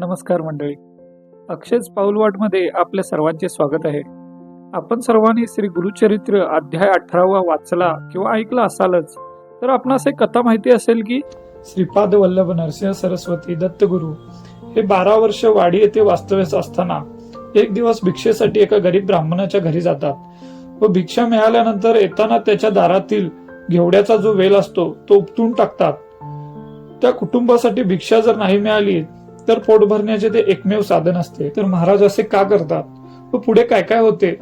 नमस्कार मंडळी. अक्षयच पाऊलवाटमध्ये आपल्या सर्वांचे स्वागत आहे. आपण सर्वांनी श्री गुरुचरित्र अध्याय अठरावा वाचला किंवा ऐकला असालच तर आपणास एक कथा माहिती असेल की श्रीपाद वल्लभ नरसिंह सरस्वती दत्तगुरु हे बारा वर्ष वाडी येथे वास्तव्यास असताना एक दिवस भिक्षेसाठी एका गरीब ब्राह्मणाच्या घरी जातात. व भिक्षा मिळाल्यानंतर येताना त्याच्या दारातील घेवड्याचा जो वेल असतो तो उपटून टाकतात. त्या कुटुंबासाठी भिक्षा जर नाही मिळाली तर पोट भरण्याचे ते एकमेव साधन असते. तर महाराज असे का करतात? व पुढे काय काय होते?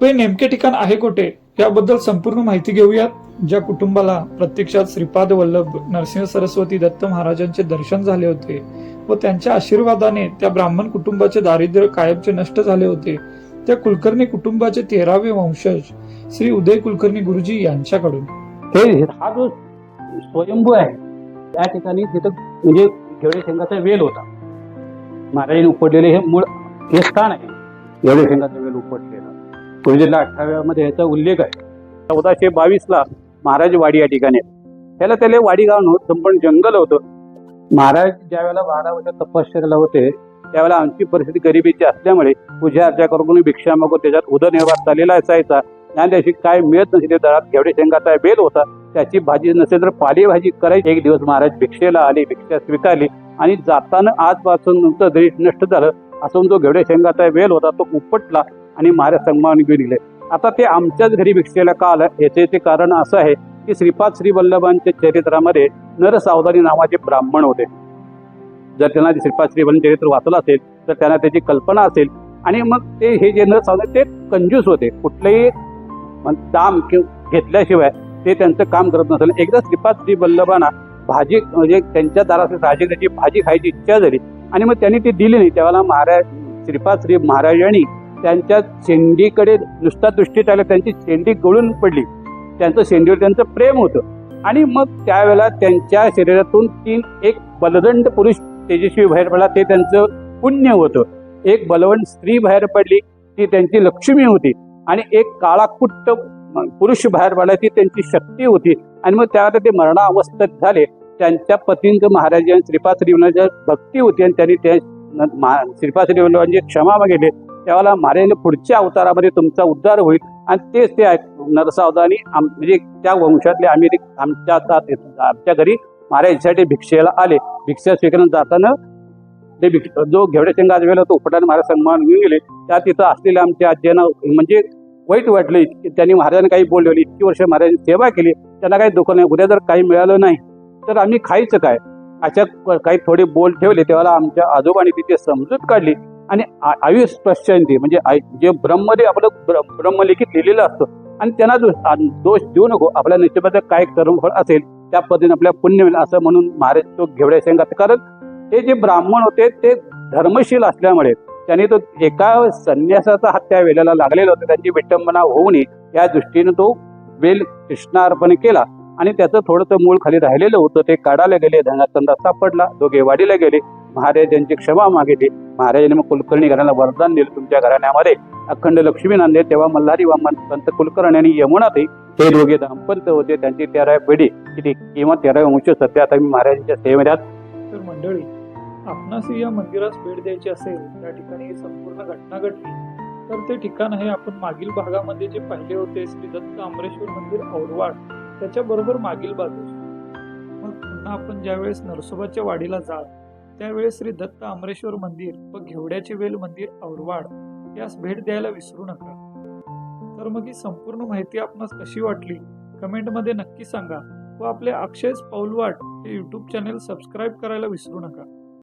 व हे नेमके ठिकाण आहे कुठे? याबद्दल संपूर्ण माहिती घेऊयात. ज्या कुटुंबाला प्रत्यक्षात श्रीपाद वल्लभ नरसिंह सरस्वती दत्त महाराजांचे दर्शन झाले होते व त्यांच्या आशीर्वादाने त्या ब्राह्मण कुटुंबाचे दारिद्र्य कायमचे नष्ट झाले होते त्या कुलकर्णी कुटुंबाचे तेरावे वंशज श्री उदय कुलकर्णी गुरुजी यांच्याकडून. हे हा जो स्वयंभू आहे त्या ठिकाणी तिथं म्हणजे शेंगाचा वेल होता. महाराजांनी उपडलेले हे मूळ हे स्थान आहे. एवढे शेंगाचा वेल उपटलेला गुरुजीला अठराव्यामध्ये याचा उल्लेख आहे. चौदाशे बावीसला महाराज वाडी या ठिकाणी त्याला त्याला वाडी गाव नव्हतं संपूर्ण जंगल होतं. महाराज ज्या वेळेला बारा वर्ष तपश्चर्याला होते त्यावेळेला आमची परिस्थिती गरिबीची असल्यामुळे पूजा अर्चा करून भिक्षा मागून त्याच्यात उदरनिर्वाह चाललेला असायचा. आणि त्याची काय मिळत नसे ते दरात घेवडे शेंगाचा बेल होता त्याची भाजी नसेल तर पालेभाजी करायची. एक दिवस महाराज भिक्षेला आले भिक्षा स्वीकारली. आणि जाताना आजपासून तुमचं देश नष्ट झालं. असून जो घेवडे शेंगाचा वेल होता तो उपटला आणि महाराज संगमावून घेऊन गेले. आता ते आमच्याच घरी भिक्षेला का आलं? याचे ते कारण असं आहे की श्रीपाद श्री वल्लभांच्या चरित्रामध्ये नरसावधानी नावाचे ब्राह्मण होते. जर त्यांना श्रीपाद श्रीवल्लभ चरित्र वाचलं असेल तर त्यांना त्याची कल्पना असेल आणि मग ते हे जे नरसावधानी ते कंजूस होते. कुठलेही म्हणजे दाम किंवा घेतल्याशिवाय ते त्यांचं काम करत नसेल एकदा श्रीपाद श्री वल्लभांना भाजी म्हणजे त्यांच्या दारात राजी त्याची भाजी खायची इच्छा झाली. आणि मग त्यांनी ती दिली नाही. त्यावेळेला महाराज श्रीपाद श्री महाराजांनी त्यांच्या शेंडीकडे नुसता दृष्टी टाकला. त्यांची शेंडी गळून पडली. त्यांचं शेंडीवर त्यांचं प्रेम होतं. आणि मग त्यावेळेला त्यांच्या शरीरातून तीन एक बलदंड पुरुष तेजस्वी बाहेर पडला. ते त्यांचं पुण्य होतं. एक बलवंत स्त्री बाहेर पडली. ती त्यांची लक्ष्मी होती. आणि एक काळाकुट्ट पुरुष बाहेर पडायची त्यांची शक्ती होती. आणि मग त्यावेळेला ते मरणावस्थेत झाले. त्यांच्या पतींचं महाराज श्रीपाद श्रीवनाच्या भक्ती होती आणि त्यांनी त्या न- श्रीपाद श्रीवल्लभांची क्षमा मागितली त्यावेळेला महाराजांनी पुढच्या अवतारामध्ये तुमचा उद्धार होईल. आणि तेच ते आहेत नरसावधानी आम म्हणजे त्या वंशातले आम्ही ते आमच्या आमच्या घरी महाराजांसाठी भिक्षेला आले. भिक्षा स्वीकारून जाताना ते भिक्ष जो घेवडे शेंगा तो होतो उपटाने महाराज सन्मान घेऊन गेले. त्या तिथं असलेल्या आमच्या आज्यांना म्हणजे वाईट वाटलं. की त्यांनी महाराजांनी काही बोलवली. इतकी वर्ष महाराजांनी सेवा केली. त्यांना काही दुःख नाही. उद्या जर काही मिळालं नाही तर आम्ही खायचं काय? अशा काही थोडे बोल ठेवले. तेव्हा आमच्या आजोबांनी तिथे समजूत काढली. आणि आयुष प्रश्चंती म्हणजे जे ब्रह्मदे आपलं ब्र- ब्रह्मलिखित लिहिलेलं असतं आणि त्यांना दोष दोष देऊ नको. आपल्या निश्चिताचं काय कर्मफळ असेल त्या पद्धतीने आपल्या पुण्य होईल असं म्हणून महाराज तो घेवड्या शेंगात. कारण ते जे ब्राह्मण होते ते धर्मशील असल्यामुळे त्यांनी तो एका संन्यासाचा हात त्या वेळेला लागलेला होता. त्यांची विटंबना होऊ नये या दृष्टीने तो वेल कृष्णार्पण केला आणि त्याचं थोडंसं मूळ खाली राहिलेलं होतं. ते काढायला गेले धनाचंदा सापडला दोघे वाडीला गेले. महाराजांची क्षमा मागितली. महाराजांनी मग कुलकर्णी घराला वरदान दिलं. तुमच्या घराण्यामध्ये अखंड लक्ष्मी नांदे तेव्हा मल्हारी वामन संत कुलकर्णी आणि यमुनाताई हे दोघे दाम्पत्य होते. त्यांची तेरा पिढी किती? किंवा तेराव्या वंश सध्या आता मी महाराजांच्या सेवेत तर मंडळी आपणास या मंदिरास भेट द्यायची असेल त्या ठिकाणी ही संपूर्ण घटना घडली तर ते ठिकाण आहे आपण मागील भागामध्ये जे पाहिले होते श्री दत्त आंबरेश्वर मंदिर औरवाड त्याच्या बरोबर मागील बाजूस. मग पुन्हा आपण ज्यावेळेस नरसोबाच्या वाडीला जाल त्यावेळेस श्री दत्त आंबरेश्वर मंदिर व घेवड्याचे वेल मंदिर औरवाड यास भेट द्यायला विसरू नका. तर मग ही संपूर्ण माहिती आपणास कशी वाटली? कमेंटमध्ये नक्की सांगा व आपले अक्षयच पाऊलवाट हे यूट्यूब चॅनेल सबस्क्राईब करायला विसरू नका.